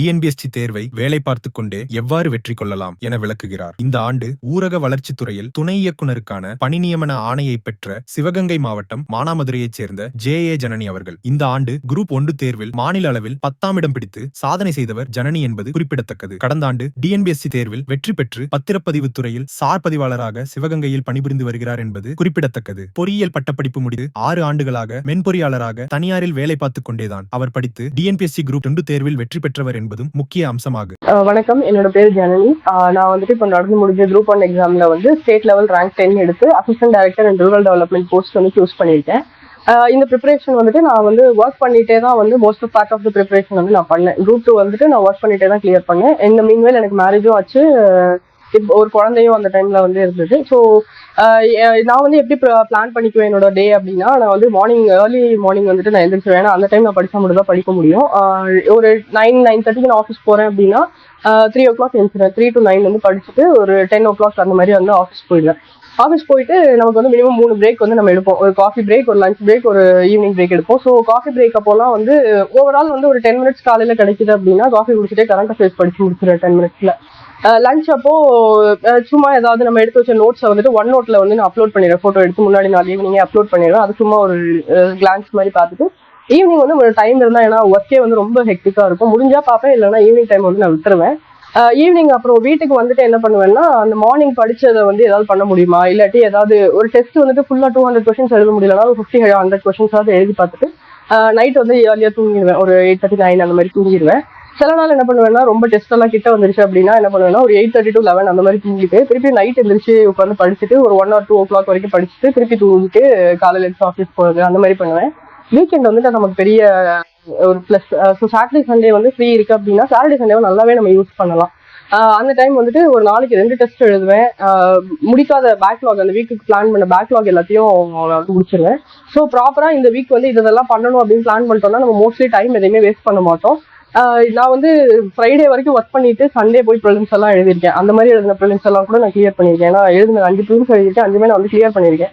TNPSC தேர்வை வேலை பார்த்துக் கொண்டே எவ்வாறு வெற்றி கொள்ளலாம் என விளக்குகிறார். இந்த ஆண்டு ஊரக வளர்ச்சித்துறையில் துணை இயக்குனருக்கான பணி நியமன ஆணையை பெற்ற சிவகங்கை மாவட்டம் மானாமதுரையைச் சேர்ந்த ஜே ஏ ஜனனி அவர்கள் இந்த ஆண்டு குரூப் ஒன்று தேர்வில் மாநில அளவில் பத்தாம் இடம் பிடித்து சாதனை செய்தவர் ஜனனி என்பது குறிப்பிடத்தக்கது. கடந்த ஆண்டு டிஎன்பிஎஸ்சி தேர்வில் வெற்றி பெற்று பத்திரப்பதிவு துறையில் சார் பதிவாளராக சிவகங்கையில் பணிபுரிந்து வருகிறார் என்பது குறிப்பிடத்தக்கது. பொறியியல் பட்டப்படிப்பு முடித்து ஆறு ஆண்டுகளாக மென்பொறியாளராக தனியாரில் வேலை பார்த்துக் கொண்டேதான். அவர் படித்து டிஎன்பிஎஸ்சி குரூப் ரெண்டு தேர்வில் வெற்றி பெற்றவர் என்பதும் முக்கிய அம்சமாகும் வணக்கம். என்னோட பேர் ஜனனி. நான் வந்துட்டு இப்போ நடந்து முடிஞ்ச குரூப் ஒன் எக்ஸாம்ல வந்து ஸ்டேட் லெவல் ரேங்க் டென் எடுத்து assistant director and rural development post வந்து சூஸ் பண்ணியிருக்கேன் இந்த ப்ரிப்பரேஷன் வந்துட்டு நான் வந்து ஒர்க் பண்ணிட்டே தான் வந்து most of part of the preparation வந்து நான் பண்ணேன். குரூப் டூ வந்துட்டு நான் ஒர்க் பண்ணிட்டே தான் கிளியர் பண்ணேன். இந்த மீன்வேல் எனக்கு மேரேஜும் ஆச்சு. ஒரு குழந்தையும் அந்த டைம்ல வந்து இருந்தது. ஸோ நான் வந்து எப்படி பிளான் பண்ணிக்குவேன் என்னோட டே அப்படின்னா நான் வந்து மார்னிங் ஏர்லி மார்னிங் வந்துட்டு நான் எழுந்திரிச்சிருவேன் ஏன்னா அந்த டைம் நான் படிச்சா மட்டும் தான் படிக்க முடியும். ஒரு நைன் நைன் தேர்ட்டிக்கு நான் ஆஃபீஸ் போறேன் அப்படின்னா த்ரீ ஓ கிளாக் எழுந்துருவேன் த்ரீ டு நைன் வந்து படிச்சுட்டு ஒரு டென் ஓ கிளாக் அந்த மாதிரி வந்து ஆஃபீஸ் போயிடுவேன். ஆஃபீஸ் போயிட்டு நமக்கு வந்து மினிமம் மூணு பிரேக் வந்து நம்ம எடுப்போம். ஒரு காஃபி பிரேக் ஒரு லஞ்ச் பிரேக் ஒரு ஈவினிங் பிரேக் எடுப்போம். ஸோ காஃபி பிரேக் அப்போலாம் வந்து ஓவரால் வந்து ஒரு டென் மினிட்ஸ் காலையில் கிடைக்குது அப்படின்னா காஃபி குடிச்சிட்டே கரண்ட் அஃபேர்ஸ் படிச்சு முடிச்சிடும் டென் மினிட்ஸில் லஞ்ச் அப்போ சும்மா ஏதாவது நம்ம எடுத்து வச்ச நோட்ஸை வந்துட்டு ஒன் நோட்ல வந்து நான் அப்லோட் பண்ணிடுறேன். ஃபோட்டோ எடுத்து முன்னாடி நாள் ஈவினிங்கே அப்லோட் பண்ணிடுவேன் அது சும்மா ஒரு கிளான்ஸ் மாதிரி பார்த்துட்டு ஈவினிங் வந்து ஒரு டைம் இருந்தால் ஏன்னா ஒர்க்கே வந்து ரொம்ப ஹெக்டிக்காக இருக்கும். முடிஞ்சா பார்ப்பேன் இல்லைன்னா ஈவினிங் டைம் வந்து நான் விட்டுருவேன். ஈவினிங் அப்புறம் வீட்டுக்கு வந்துட்டு என்ன பண்ணுவேன்னா அந்த மார்னிங் படிச்சதை வந்து ஏதாவது பண்ண முடியுமா? இல்லாட்டி ஏதாவது ஒரு டெஸ்ட் வந்துட்டு ஃபுல்லா டூ ஹண்ட்ரட் கொஸ்டின்ஸ் எழுத முடியலனா ஒரு ஃபிஃப்டி ஹண்ட்ரட் கொஸ்டின்ஸாவது எழுதி பார்த்துட்டு நைட் வந்து ஏர்லியாக தூங்கிடுவேன். ஒரு எயிட் தேர்ட்டி நைன் அந்த மாதிரி தூங்கிடுவேன். சில நாள் என்ன பண்ணுவேன்னா ரொம்ப டெஸ்ட் எல்லாம் கிட்ட வந்துருச்சு அப்படின்னா என்ன பண்ணுவேன்னா ஒரு எயிட் தேர்ட்டி டு லெவன் அந்த மாதிரி தூங்கிட்டு திருப்பி நைட் எழுந்திரிச்சு உட்காந்து படிச்சுட்டு ஒரு one or two o'clock வரைக்கும் படிச்சுட்டு திருப்பி தூங்கிட்டு காலையில் எடுத்து ஆஃபீஸ் போகிறது அந்த மாதிரி பண்ணுவேன். வீக்கெண்ட் வந்துட்டு நமக்கு பெரிய ஒரு ப்ளஸ் ஸோ சாட்டர்டே சண்டே வந்து ஃப்ரீ இருக்கு அப்படின்னா சாட்டர்டே சண்டேவை நல்லாவே நம்ம யூஸ் பண்ணலாம். அந்த டைம் வந்துட்டு ஒரு நாளைக்கு ரெண்டு டெஸ்ட் எழுதுவேன். முடிக்காத பேக்லாக் அந்த வீக்குக்கு பிளான் பண்ண பேக்லாக் எல்லாத்தையும் வந்து முடிச்சிருவேன். ஸோ ப்ராப்பராக இந்த வீக் வந்து இதெல்லாம் பண்ணணும் அப்படின்னு பிளான் பண்ணிட்டோம்னா நம்ம மோஸ்ட்லி டைம் எதையுமே வேஸ்ட் பண்ண மாட்டோம். நான் வந்து ஃப்ரைடே வரைக்கும் ஒர்க் பண்ணிட்டு சண்டே போய் ப்ரிலிம்ஸ் எல்லாம் எழுதியிருக்கேன். அந்த மாதிரி எழுதின ப்ரிலிம்ஸ் எல்லாம் கூட நான் கிளியர் பண்ணியிருக்கேன். ஏன்னா எழுதின அஞ்சு ப்ரிலிம்ஸ் எழுதியிருக்கேன். அஞ்சுமே நான் வந்து கிளியர் பண்ணியிருக்கேன்.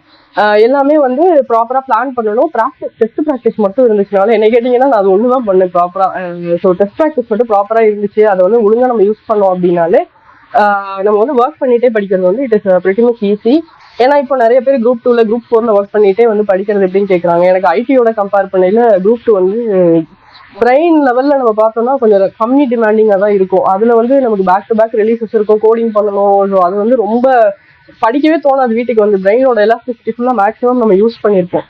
எல்லாமே வந்து ப்ராப்பராக பிளான் பண்ணணும். ப்ராக்டிஸ் டெஸ்ட் ப்ராக்டிஸ் மட்டும் இருந்துச்சுனால என்ன கேட்டிங்கன்னா நான் அது ஒன்று தான் பண்ணேன் ப்ராப்பராக ஸோ டெஸ்ட் ப்ராக்டிஸ் மட்டும் ப்ராப்பராக இருந்துச்சு. அதை வந்து ஒழுங்காக நம்ம யூஸ் பண்ணோம் அப்படின்னாலே நம்ம வந்து ஒர்க் பண்ணிட்டே படிக்கிறது வந்து it is pretty much easy ஏன்னா இப்போ நிறைய பேர் குரூப் டூவில் குரூப் ஃபோரில் ஒர்க் பண்ணிட்டே வந்து படிக்கிறது எப்படின்னு கேட்குறாங்க எனக்கு ஐடியோட கம்பேர் பண்ணையில் குரூப் டூ வந்து பிரெயின் லெவலில் நம்ம பார்த்தோம்னா கொஞ்சம் கம்மி டிமாண்டிங்காக தான் இருக்கும். அதில் வந்து நமக்கு பேக் டு பேக் ரிலீசஸ் இருக்கும் கோடிங் பண்ணணும். ஸோ அது வந்து ரொம்ப படிக்கவே தோணாது வீட்டுக்கு வந்து. பிரெயினோட எலாஸ்டிசிட்டி ஃபுல்லாக மேக்ஸிமம் நம்ம யூஸ் பண்ணியிருப்போம்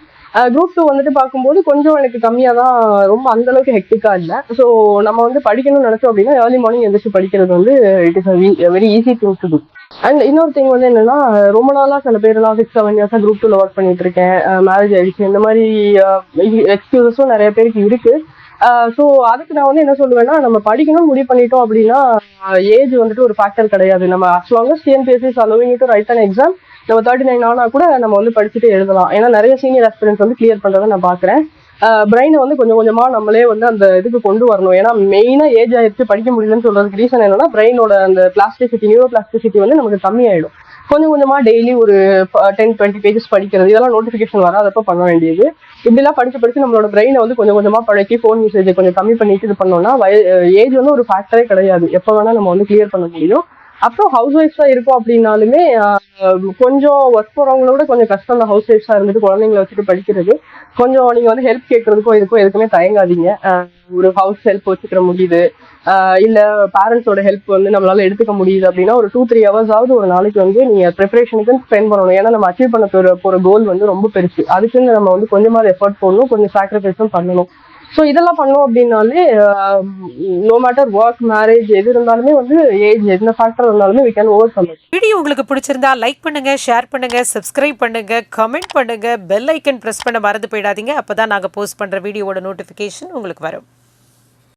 குரூப் டூ வந்துட்டு பார்க்கும்போது கொஞ்சம் எனக்கு கம்மியாக தான் ரொம்ப அந்தளவுக்கு ஹெக்டிக்காக இல்லை. ஸோ நம்ம வந்து படிக்கணும்னு நினச்சோம் அப்படின்னா ஏர்லி மார்னிங் எந்திரிச்சு படிக்கிறது வந்து it is very easy thing to do and இன்னொரு திங் வந்து என்னன்னா ரொம்ப நாளாக சில பேர்லாம் சிக்ஸ் செவன் இயர்ஸாக குரூப் டூவில் ஒர்க் பண்ணிட்டு இருக்கேன். மேரேஜ் ஆயிடுச்சு. இந்த மாதிரி எக்ஸ்கியூசஸும் நிறைய பேருக்கு இருக்குது ஸோ அதுக்கு நான் வந்து என்ன சொல்லுவேன்னா நம்ம படிக்கணும்னு முடிவு பண்ணிட்டோம் அப்படின்னா ஏஜ் வந்துட்டு ஒரு ஃபேக்டர் கிடையாது. நம்ம as long TNPSC allowing to write and exam நம்ம தேர்ட்டி நைன் ஆனா கூட நம்ம வந்து படிச்சுட்டு எழுதலாம். ஏன்னா நிறைய சீனியர் ஆஸ்பிரன்ஸ் வந்து கிளியர் பண்ணுறதை நான் பார்க்குறேன். பிரெயினை வந்து கொஞ்சம் கொஞ்சமாக நம்மளே வந்து அந்த இதுக்கு கொண்டு வரணும். ஏன்னா மெயினா ஏஜ் ஆயிடுச்சு படிக்க முடியலன்னு சொல்கிறதுக்கு ரீசன் என்னன்னா பிரெயினோட அந்த பிளாஸ்டிசிட்டி நியூரோ பிளாஸ்டிசிட்டி வந்து நமக்கு கம்மியாயிடும். கொஞ்சம் கொஞ்சமா டெய்லி ஒரு டென் டுவெண்ட்டி பேஜஸ் படிக்கிறது இதெல்லாம் நோட்டிஃபிகேஷன் வராதப்ப பண்ண வேண்டியது. இப்படிலாம் படிச்சு படிச்சு நம்மளோட பிரெயினை வந்து கொஞ்சம் கொஞ்சமா பழக்கி ஃபோன் யூசேஜை கொஞ்சம் கம்மி பண்ணிட்டு இது பண்ணோம்னா ஏஜ் வந்து ஒரு ஃபேக்டரே கிடையாது. எப்போ வேணா நம்ம வந்து கிளியர் பண்ண முடியும். அப்புறம் ஹவுஸ் ஒய்ஃபா இருக்கும் அப்படின்னாலுமே கொஞ்சம் ஒர்க் போறவங்களோட கொஞ்சம் கஷ்டம் தான் ஹவுஸ் ஒய்ஃபா இருந்துட்டு குழந்தைங்களை வச்சுட்டு படிக்கிறது. கொஞ்சம் நீங்க வந்து ஹெல்ப் கேட்கறதுக்கும் இதுக்கோ எதுக்குமே தயங்காதீங்க. ஒரு ஹவுஸ் ஹெல்ப் வச்சுக்கிற முடியுது. இல்ல பேரண்ட்ஸோட ஹெல்ப் வந்து நம்மளால எடுத்துக்க முடியுது அப்படின்னா ஒரு டூ த்ரீ ஹவர்ஸாவது ஒரு நாளைக்கு வந்து நீங்க ப்ரிப்பரேஷனுக்கு ஸ்பெண்ட் பண்ணணும். ஏன்னா நம்ம அச்சீவ் பண்ண போற போற கோல் வந்து ரொம்ப பெருசு. அதுக்குன்னு நம்ம வந்து கொஞ்சமாவது எஃபர்ட் போடணும் கொஞ்சம் சாக்ரிஃபைஸும் பண்ணணும். ஸோ இதெல்லாம் பண்ணோம் அப்படின்னாலே நோ மேட்டர் ஒர்க் மேரேஜ் எது இருந்தாலுமே வந்து ஏஜ் என்ன ஃபேக்டர் இருந்தாலுமே we can overcome video உங்களுக்கு பிடிச்சிருந்தா லைக் பண்ணுங்க ஷேர் பண்ணுங்க சப்ஸ்கிரைப் பண்ணுங்க கமெண்ட் பண்ணுங்க பெல் ஐக்கன் பிரஸ் பண்ண மறந்து போயிடாதீங்க. அப்போதான் நாங்க போஸ்ட் பண்ற வீடியோவோட நோட்டிஃபிகேஷன் உங்களுக்கு வரும்.